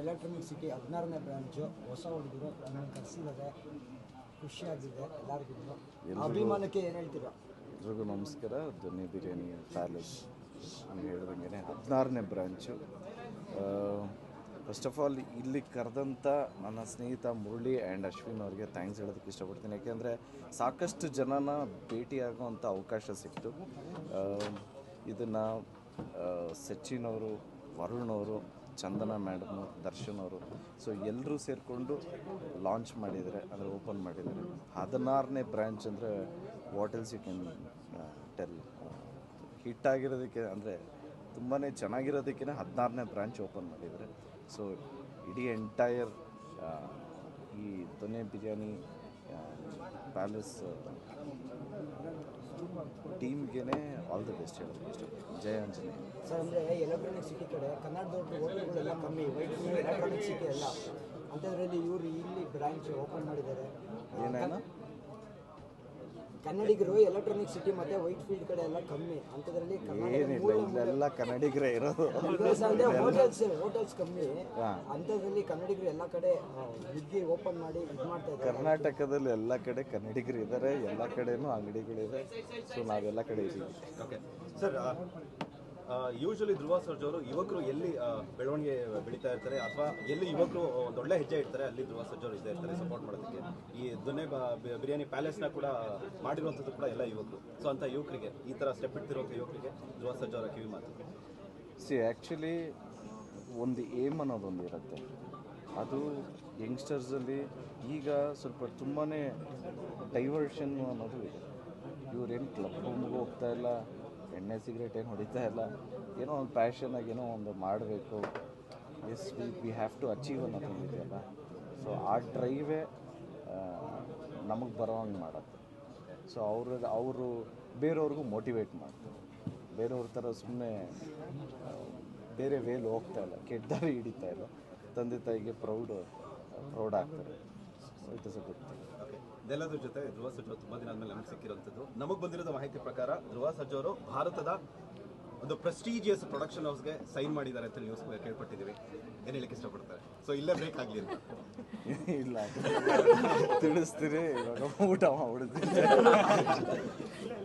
Electronic city ಹದಿನಾರನೇ branch ಹೊಸ ಹುಡುಗರು ನಮ್ಮನ್ನು ಕರೆಸಿದ್ದಾರೆ ಖುಷಿಯಾಗಿದೆ ಎಲ್ಲರಿಗೂ. ಅಭಿಮಾನಕ್ಕೆ ಏನು ಹೇಳ್ತೀರಾ? ಎಲ್ರಿಗೂ ನಮಸ್ಕಾರ. ಧ್ವನಿ ಬಿರಿಯಾನಿ ಪ್ಯಾಲೇಸ್ ನಾನು ಹೇಳಿದಂಗೆ ಹದಿನಾರನೇ ಬ್ರಾಂಚು ಫಸ್ಟ್ ಆಫ್ ಆಲ್ ಇಲ್ಲಿ ಕರೆದಂಥ ನನ್ನ ಸ್ನೇಹಿತ ಮುರಳಿ ಆ್ಯಂಡ್ ಅಶ್ವಿನ್ ಅವರಿಗೆ ಥ್ಯಾಂಕ್ಸ್ ಹೇಳೋದಕ್ಕೆ ಇಷ್ಟಪಡ್ತೀನಿ. ಯಾಕೆಂದರೆ ಸಾಕಷ್ಟು ಜನನ ಭೇಟಿಯಾಗುವಂಥ ಅವಕಾಶ ಸಿಕ್ತು ಇದನ್ನು ಸಚಿನ್ ಅವರು ವರುಣ್ ಅವರು ಚಂದನ ಮ್ಯಾಡಮ್ ದರ್ಶನ್ ಅವರು. ಸೊ ಎಲ್ಲರೂ ಸೇರಿಕೊಂಡು ಲಾಂಚ್ ಮಾಡಿದ್ದಾರೆ ಅಂದರೆ ಓಪನ್ ಮಾಡಿದ್ದಾರೆ ಹದಿನಾರನೇ ಬ್ರ್ಯಾಂಚ್ ಅಂದರೆ what else you can tell hit ಆಗಿರೋದಕ್ಕೆ ಅಂದರೆ ತುಂಬಾ ಚೆನ್ನಾಗಿರೋದಕ್ಕಿಂತ ಹದಿನಾರನೇ ಬ್ರ್ಯಾಂಚ್ ಓಪನ್ ಮಾಡಿದ್ದಾರೆ ಸೊ ಇಡೀ ಎಂಟೈರ್ ಈ ದೊನೆ ಬಿರಿಯಾನಿ ಪ್ಯಾಲೇಸ್ ಟೀಮ್ಗೆ ಆಲ್ ದಿ ಬೆಸ್ಟ್ ಹೇಳೋದಕ್ಕೆ ಇಷ್ಟಪಡ್ತೀನಿ ಜಯ ಆಂಜನೇಯ. ಸರ್ ಅಂದರೆ ಎಲೆಕ್ಟ್ರಾನಿಕ್ ಸಿಟಿ ಕಡೆ ಕನ್ನಡದವ್ರದ್ದು ಹೋಟೆಲ್ಗಳೆಲ್ಲ ಕಮ್ಮಿ ವೈಟ್ ಎಲೆಕ್ಟ್ರಾನಿಕ್ ಸಿಟಿ ಎಲ್ಲ. ಅಂಥದ್ರಲ್ಲಿ ಇವರು ಇಲ್ಲಿ ಬ್ರಾಂಚ್ ಓಪನ್ ಮಾಡಿದ್ದಾರೆ. ಏನೇನು ಕನ್ನಡಿಗರು ಎಲೆಕ್ಟ್ರಾನಿಕ್ ಸಿಟಿ ಮತ್ತೆ ವೈಟ್ ಫೀಲ್ಡ್ ಕಡೆ ಎಲ್ಲ ಕಮ್ಮಿ. ಅಂತದ್ರಲ್ಲಿ ಏನಿಲ್ಲ ಇಲ್ಲೆಲ್ಲ ಕನ್ನಡಿಗರೇ ಇರೋದು. ಹೋಟೆಲ್ಸ್ ಹೋಟೆಲ್ಸ್ ಕಮ್ಮಿ. ಅಂಥದ್ರಲ್ಲಿ ಕನ್ನಡಿಗರು ಎಲ್ಲ ಕಡೆ ಬಿಗ್ಗಿ ಓಪನ್ ಮಾಡಿ ಇದು ಮಾಡ್ತಾ ಇದ್ದಾರೆ. ಕರ್ನಾಟಕದಲ್ಲಿ ಎಲ್ಲ ಕಡೆ ಕನ್ನಡಿಗರು ಇದ್ದಾರೆ ಎಲ್ಲ ಕಡೆನೂ ಅಂಗಡಿಗಳಿದೆ ಸೊ ನಾವೆಲ್ಲ ಕಡೆ ಇದ್ದೀವಿ okay sir usually Dhruva Sarja ಅವರು ಯುವಕರು ಎಲ್ಲಿ ಬೆಳವಣಿಗೆ ಬೆಳೀತಾ ಇರ್ತಾರೆ ಅಥವಾ ಎಲ್ಲಿ ಯುವಕರು ದೊಡ್ಡ ಹೆಜ್ಜೆ ಇರ್ತಾರೆ ಅಲ್ಲಿ ಧ್ರುವ ಸರ್ಜ್ ಅವರು ಇದ್ದೇ ಇರ್ತಾರೆ ಸಪೋರ್ಟ್ ಮಾಡೋದಕ್ಕೆ. ಈ ದೊನ್ನೆ ಬಿರಿಯಾನಿ ಪ್ಯಾಲೇಸ್ನ ಕೂಡ ಮಾಡಿರುವಂಥದ್ದು ಕೂಡ ಎಲ್ಲ ಯುವಕರು. ಸೊ ಅಂತ ಯುವಕರಿಗೆ, ಈ ಥರ ಸ್ಟೆಪ್ ಇಡ್ತಿರುವಂಥ ಯುವಕರಿಗೆ ಧ್ರುವ ಸರ್ಜ್ ಅವರ ಕಿವಿ ಮಾತು. ಸಿ ಆ್ಯಕ್ಚುಲಿ ಒಂದು ಏಮ್ ಅನ್ನೋದೊಂದು ಇರುತ್ತೆ. ಅದು ಯಂಗ್ಸ್ಟರ್ಸಲ್ಲಿ ಈಗ ಸ್ವಲ್ಪ ತುಂಬಾ ಡೈವರ್ಷನ್ ಅನ್ನೋದು ಇದೆ. ಇವರೇನು ಕ್ಲಬ್ ರೂಮ್ಗೆ ಹೋಗ್ತಾ ಇಲ್ಲ ಎಣ್ಣೆ ಸಿಗರೇಟ್ ಏನು ಹೊಡಿತಾ ಇಲ್ಲ. ಏನೋ ಒಂದು ಪ್ಯಾಷನಾಗಿ ಏನೋ ಒಂದು ಮಾಡಬೇಕು. Yes we we have to achieve ಅನ್ನೋದು ಇದೆಯಲ್ಲ ಸೊ ಆ ಡ್ರೈವೇ ನಮಗೆ ಬರೋಂಗೆ ಮಾಡುತ್ತೆ. ಸೊ ಅವ್ರ, ಅವರು ಬೇರೆಯವ್ರಿಗೂ ಮೋಟಿವೇಟ್ ಮಾಡ್ತಾರೆ. ಬೇರೆಯವ್ರ ಥರ ಸುಮ್ಮನೆ ಬೇರೆ ವೇಲ್ ಹೋಗ್ತಾ ಇಲ್ಲ. ಕೆಟ್ಟದಾರಿ ಹಿಡಿತಾ ಇಲ್ಲ. ತಂದೆ ತಾಯಿಗೆ ಪ್ರೌಡ್ ಪ್ರೌಡ್ ಆಗ್ತಾರೆ. It is a good thing ಇದೆಲ್ಲದ್ರ ಜೊತೆ ಧ್ರುವ ಸರ್ಜ್ ತುಂಬಾ ದಿನ ಆದ್ಮೇಲೆ ನಮಗೆ ಸಿಕ್ಕಿರುವಂಥದ್ದು ನಮಗೆ ಬಂದಿರೋ ಮಾಹಿತಿ ಪ್ರಕಾರ ಧ್ರುವ ಸಜ್ಜವರು ಅವರು ಭಾರತದ ಒಂದು ಪ್ರೆಸ್ಟೀಜಿಯಸ್ ಪ್ರೊಡಕ್ಷನ್ ಹೌಸ್ಗೆ ಸೈನ್ ಮಾಡಿದ್ದಾರೆ ಅಂತ ನ್ಯೂಸ್ ಕೇಳ್ಪಟ್ಟಿದ್ದೀವಿ. ಏನು ಹೇಳಕ್ಕೆ ಇಷ್ಟಪಡ್ತಾರೆ? ಸೊ ಇಲ್ಲೇ ಬ್ರೇಕ್ ಆಗಲಿ ಅಂತ. ಇಲ್ಲ. ತಿಳಿಸ್ತೀರಿ. ಇವಾಗ ಊಟ ಮಾಡ್ಬಿಡ್ತೀನಿ.